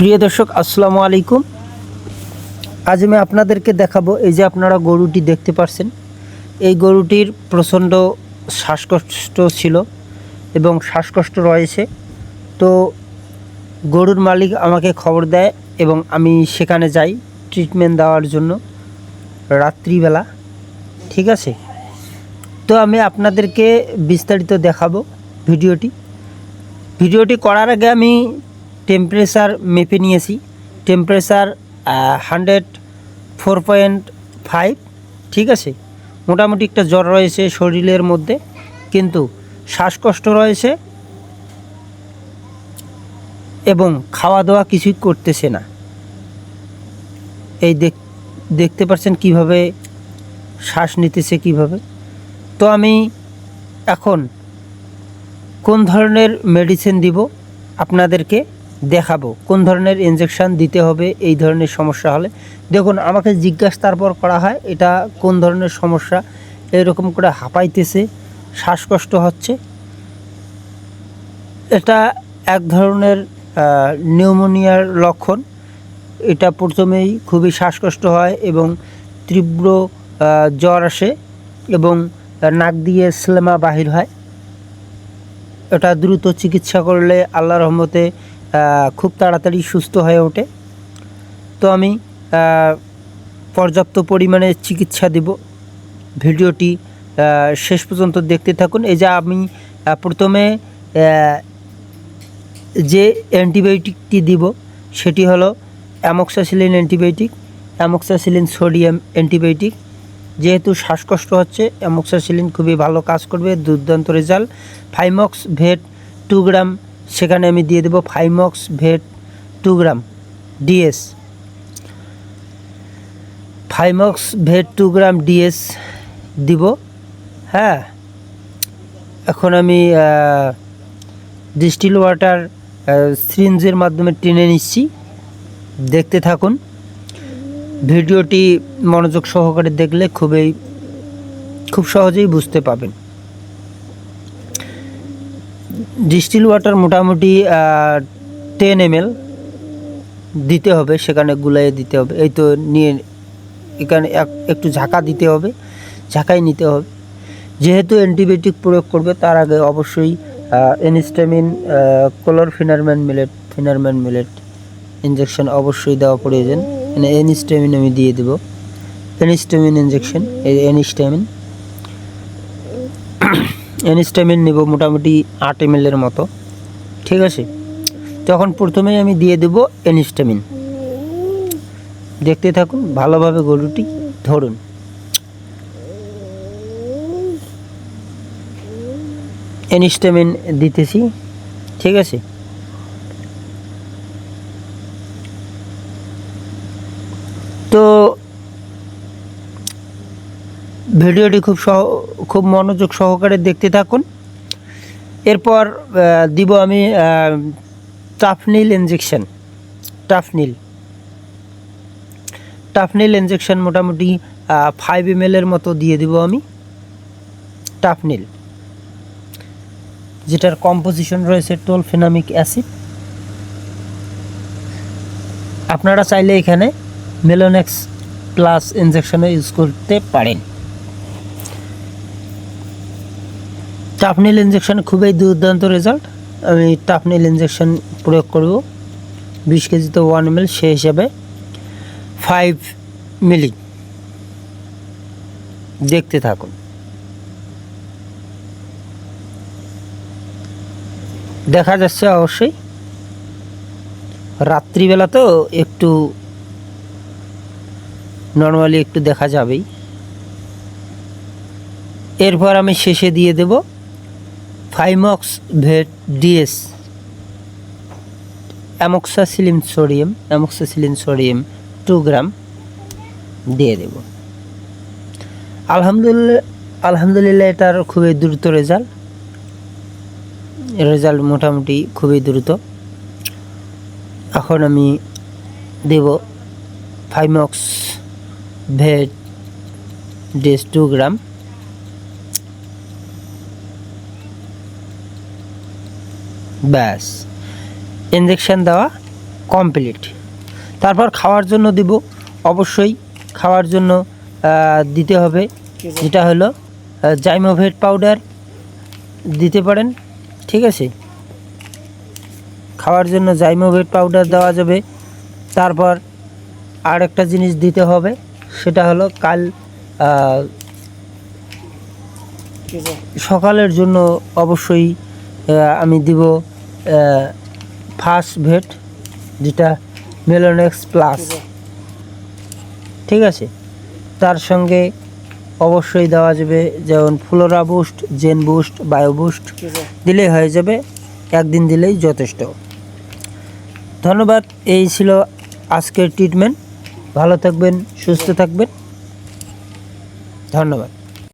প্রিয় দর্শক, আসসালামু আলাইকুম। আজ আমি আপনাদেরকে দেখাবো এই যে আপনারা গরুটি দেখতে পাচ্ছেন এই গরুটির প্রচণ্ড শ্বাসকষ্ট ছিল এবং শ্বাসকষ্ট রয়েছে। তো গরুর মালিক আমাকে খবর দেয় এবং আমি সেখানে যাই ট্রিটমেন্ট দেওয়ার জন্য রাত্রিবেলা, ঠিক আছে? তো আমি আপনাদেরকে বিস্তারিত দেখাবো ভিডিওটি। ভিডিওটি করার আগে আমি টেম্পারেচার মেপে নিয়েছি। Temperature hundred four point five ঠিক আছে? মোটামুটি একটা জ্বর রয়েছে শরীরের মধ্যে, কিন্তু শ্বাসকষ্ট রয়েছে এবং খাওয়া দাওয়া কিছুই করতেছে না। এই দেখতে পাচ্ছেন কীভাবে শ্বাস নিতেছে কীভাবে? তো আমি এখন কোন ধরনের মেডিসিন দিব আপনাদেরকে? দেখাবো। কোন ধরনের ইনজেকশন দিতে হবে, এই ধরনের সমস্যা হলে। দেখুন, আমাকে জিজ্ঞাসা তারপর করা হয়, এটা কোন ধরনের সমস্যা? এরকম করে হাঁপাইতেছে, শ্বাসকষ্ট হচ্ছে। এটা এক ধরনের নিউমোনিয়ার লক্ষণ। এটা প্রথমেই খুবই শ্বাসকষ্ট হয় এবং তীব্র জ্বর আসে এবং নাক দিয়ে স্লেমা বাহির হয়। এটা দ্রুত চিকিৎসা করলে আল্লাহ রহমতে খুব তাড়াতাড়ি সুস্থ হয়ে ওঠে। তো আমি পর্যাপ্ত পরিমাণে চিকিৎসা দিব। ভিডিওটি শেষ পর্যন্ত দেখতে থাকুন। এই যে আমি প্রথমে যে অ্যান্টিবায়োটিকটি দিব, সেটি হলো amoxicillin antibiotic. Amoxicillin sodium antibiotic. যেহেতু শ্বাসকষ্ট হচ্ছে, অ্যামক্সাসিলিন খুবই ভালো কাজ করবে। দুর্দান্ত result. Fimox, vet, two gram সেখানে আমি দিয়ে দেবো Fimox vet two gram DS Fimox vet two gram DS দিব হ্যাঁ। এখন আমি ডিস্টিল ওয়াটার সিরিঞ্জের মাধ্যমে টেনে নিচ্ছি। দেখতে থাকুন। ভিডিওটি মনোযোগ সহকারে দেখলে খুবই, খুব সহজেই বুঝতে পাবেন ডিস্টিল ওয়াটার মোটামুটি টেন এম দিতে হবে, সেখানে গুলাইয়ে দিতে হবে। এই তো নিয়ে এখানে এক- একটু ঝাঁকা দিতে হবে, ঝাঁকাই নিতে হবে। যেহেতু অ্যান্টিবায়োটিক প্রয়োগ করবে, তার আগে অবশ্যই antihistamine chlorpheniramine maleate pheniramine maleate injection অবশ্যই দেওয়া প্রয়োজন। এখানে এনিস্টামিন আমি দিয়ে দেবো। এনিস্টামিন ইঞ্জেকশন এই এনিস্টামিন। এনিস্টামিন নেব মোটামুটি আট এম এর মতো। ঠিক আছে? তখন প্রথমেই আমি দিয়ে দেব এনিস্টামিন দেখতে থাকুন, ভালোভাবে গরুটি ধরুন। এনিস্টামিন দিতেছি, ঠিক আছে? তো ভিডিওটি খুব সহ খুব মনোযোগ সহকারে দেখতে থাকুন। এরপর দিব আমি টাফনিল ইঞ্জেকশন টাফনিল। টাফনিল ইঞ্জেকশন মোটামুটি ফাইভ এম এর মতো দিয়ে দিব আমি। টাফনিল। যেটার কম্পোজিশন রয়েছে টোলফেনামিক অ্যাসিড আপনারা চাইলে এখানে মেলোনেক্স প্লাস ইনজেকশনও ইউজ করতে পারেন। টাফনিল ইনজেকশন খুবই দুর্দান্ত রেজাল্ট আমি টাফনেল ইনজেকশন প্রয়োগ করব। বিশ কেজিতে ওয়ান এম সে হিসাবে। ফাইভ মিলি দেখতে থাকুন। দেখা যাচ্ছে অবশ্যই। রাত্রিবেলা তো একটু নর্মালি একটু দেখা যাবেই। এরপর আমি শেষে দিয়ে দেব। ফাইমক্স vet DS, amoxicillin sodium amoxicillin sodium two gram দিয়ে দেব। আলহামদুলিল্লাহ আলহামদুলিল্লাহ এটার খুবই দ্রুত রেজাল্ট। রেজাল্ট মোটামুটি খুবই দ্রুত। এখন আমি দেব ফাইমক্স ভেট ডিএস টু গ্রাম। ব্যাস। ইঞ্জেকশন দেওয়া কমপ্লিট তারপর খাওয়ার জন্য দিব অবশ্যই খাওয়ার জন্য দিতে হবে। যেটা হলো জাইমোভেট পাউডার দিতে পারেন ঠিক আছে? খাওয়ার জন্য জাইমোভেট পাউডার দেওয়া যাবে। তারপর আর একটা জিনিস দিতে হবে সেটা হলো কাল সকালের জন্য অবশ্যই আমি দিব ফার্স্ট ভেট যেটা মেলোনেক্স প্লাস ঠিক আছে। তার সঙ্গে অবশ্যই দেওয়া যাবে যেমন flora boost gen boost bio boost দিলেই হয়ে যাবে একদিন দিলেই যথেষ্ট। ধন্যবাদ এই ছিল আজকের ট্রিটমেন্ট ভালো থাকবেন সুস্থ থাকবেন। ধন্যবাদ।